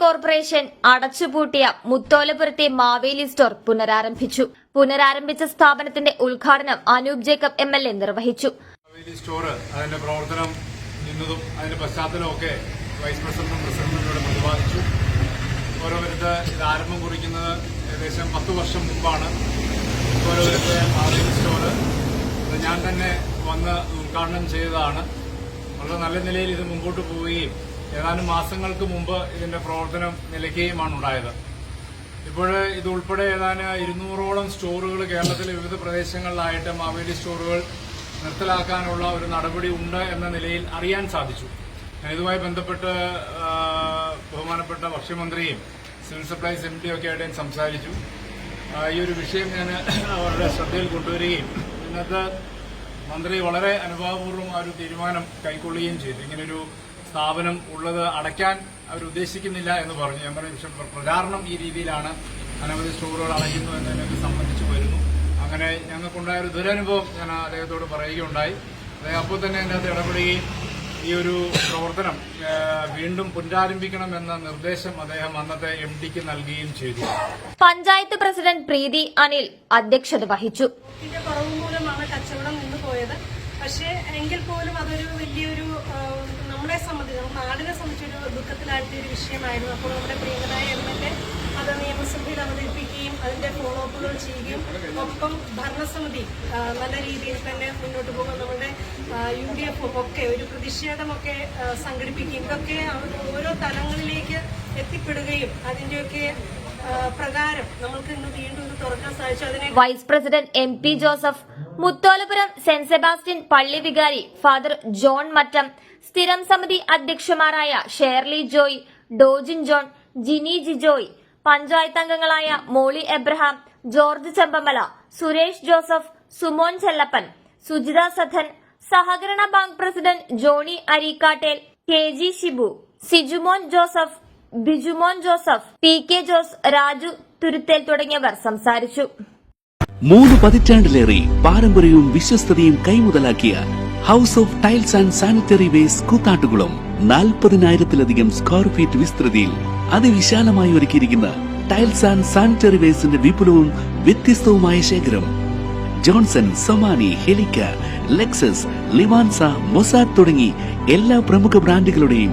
Corporation അടച്ചുപൂട്ടിയ മുത്തോലപുരത്തെ Maveli store പുനരാരംഭിച്ചു. പുനരാരംഭിച്ച സ്ഥാപനത്തിന്റെ ഉദ്ഘാടനം Anoop Jacob M L A നിർവഹിച്ചു. മാവേലി സ്റ്റോർ അതിന്റെ പ്രവർത്തനം നിന്നതും അതിന്റെ പശ്ചാത്തലമൊക്കെ വൈസ് പ്രസിഡന്റും പ്രസിഡന്റും ഇവിടെ പ്രതിപാദിച്ചു. ഓരോരുത്തർ ഇത് ആരംഭം കുറിക്കുന്നത് ഏകദേശം പത്ത് വർഷം മുമ്പാണ്. ഓരോരുത്തർ മാവേലി സ്റ്റോർ ഞാൻ തന്നെ വന്ന് ഉദ്ഘാടനം ചെയ്തതാണ്. വളരെ നല്ല നിലയിൽ ഇത് മുമ്പോട്ട് പോവുകയും ഏതാനും മാസങ്ങൾക്ക് മുമ്പ് ഇതിന്റെ പ്രവർത്തനം നിലയ്ക്കുകയുമാണ് ഉണ്ടായത് ഇപ്പോൾ ഇതുൾപ്പെടെ ഏതാനും ഇരുന്നൂറോളം സ്റ്റോറുകൾ കേരളത്തിലെ വിവിധ പ്രദേശങ്ങളിലായിട്ട് മാവേലി സ്റ്റോറുകൾ നിർത്തലാക്കാനുള്ള ഒരു നടപടി ഉണ്ട് എന്ന നിലയിൽ അറിയാൻ സാധിച്ചു. ഇതുമായി ബന്ധപ്പെട്ട് ബഹുമാനപ്പെട്ട ഭക്ഷ്യമന്ത്രിയും സിവിൽ സപ്ലൈസ് എം ഡി ഒക്കെ ആയിട്ട് ഞാൻ സംസാരിച്ചു ഈ ഒരു വിഷയം ഞാൻ അവരുടെ ശ്രദ്ധയിൽ കൊണ്ടുവരികയും ഇന്നത്തെ മന്ത്രി വളരെ അനുഭാവപൂർവം ആ ഒരു തീരുമാനം കൈക്കൊള്ളുകയും ചെയ്തു. ഇങ്ങനൊരു സ്ഥാപനം ഉള്ളത് അടയ്ക്കാൻ അവർ ഉദ്ദേശിക്കുന്നില്ല എന്ന് പറഞ്ഞു. ഞാൻ പറഞ്ഞു പക്ഷേ പ്രചാരണം ഈ രീതിയിലാണ്. അനവധി സ്റ്റോറുകൾ അടയ്ക്കുന്നു എന്നതിനെ സംബന്ധിച്ച് വരുന്നു. അങ്ങനെ ഞങ്ങൾക്കുണ്ടായ ഒരു ദുരനുഭവം ഞാൻ അദ്ദേഹത്തോട് പറയുകയുണ്ടായി. അദ്ദേഹം അപ്പോൾ തന്നെ അതിനകത്ത് ഇടപെടുകയും ഈ ഒരു പ്രവർത്തനം വീണ്ടും പുനരാരംഭിക്കണം എന്ന നിർദ്ദേശം അദ്ദേഹം അന്നത്തെ എം ഡിക്ക് നൽകുകയും ചെയ്തു. പഞ്ചായത്ത് പ്രസിഡന്റ് പ്രീതി അനിൽ അധ്യക്ഷത വഹിച്ചു. ഇതിന്റെ കുറവ് മൂലമാണ് കച്ചവടം നിന്ന് പോയത് പക്ഷേ എങ്കിൽ പോലും അതൊരു വലിയൊരു നമ്മളെ സംബന്ധിച്ച് നമ്മുടെ നാടിനെ സംബന്ധിച്ചൊരു ദുഃഖത്തിലാഴ്ത്തിയ ഒരു വിഷയമായിരുന്നു. അപ്പോൾ നമ്മുടെ പ്രിയങ്കരായ എം എൽ എ അത് നിയമസഭയിൽ അവതരിപ്പിക്കുകയും അതിന്റെ ഫോളോ അപ്പുകൾ ചെയ്യുകയും ഒപ്പം ഭരണസമിതി നല്ല രീതിയിൽ തന്നെ മുന്നോട്ട് പോകും. നമ്മുടെ യു ഡി എഫ് ഒക്കെ ഒരു പ്രതിഷേധമൊക്കെ സംഘടിപ്പിക്കുകയും ഇതൊക്കെ ഓരോ തലങ്ങളിലേക്ക് എത്തിപ്പെടുകയും അതിന്റെയൊക്കെ ആ, പ്രകാരം വീണ്ടും അതിനെ vice president M P Joseph Mutholapuram saint Sebastian പള്ളി വികാരി ഫാദർ ജോൺ മറ്റം സ്ഥിരം സമിതി അധ്യക്ഷമാരായ ഷേർലി ജോയ് ഡോജിൻ ജോൺ ജിനി ജിജോയ് പഞ്ചായത്ത് അംഗങ്ങളായ മോളി Abraham George Chembamala Suresh Joseph Sumon Chellappan Sujitha Sathan സഹകരണ bank president Johny Areekattel K G Shibu Sijumon Joseph Bijumon Joseph P K Jose Raju Thuruthel തുടങ്ങിയവർ സംസാരിച്ചു. മൂന്ന് പതിറ്റാണ്ടിലേറെ പാരമ്പര്യവും വിശ്വസ്തതയും കൈമുതലാക്കിയ house of tiles and sanitary waste Koothattukulam നാൽപ്പതിനായിരത്തിലധികം square feet വിസ്തൃതിയിൽ അതിവിശാലമായി ഒരുക്കിയിരിക്കുന്ന ടൈൽസ് ആൻഡ് സാനിറ്ററി വേസിന്റെ വിപുലവും വ്യത്യസ്തവുമായ ശേഖരം. ജോൺസൺ സൊമാനി ഹെലിക്ക ലെക്സസ് ലിവാൻസ മൊസാദ് തുടങ്ങി എല്ലാ പ്രമുഖ ബ്രാൻഡുകളുടെയും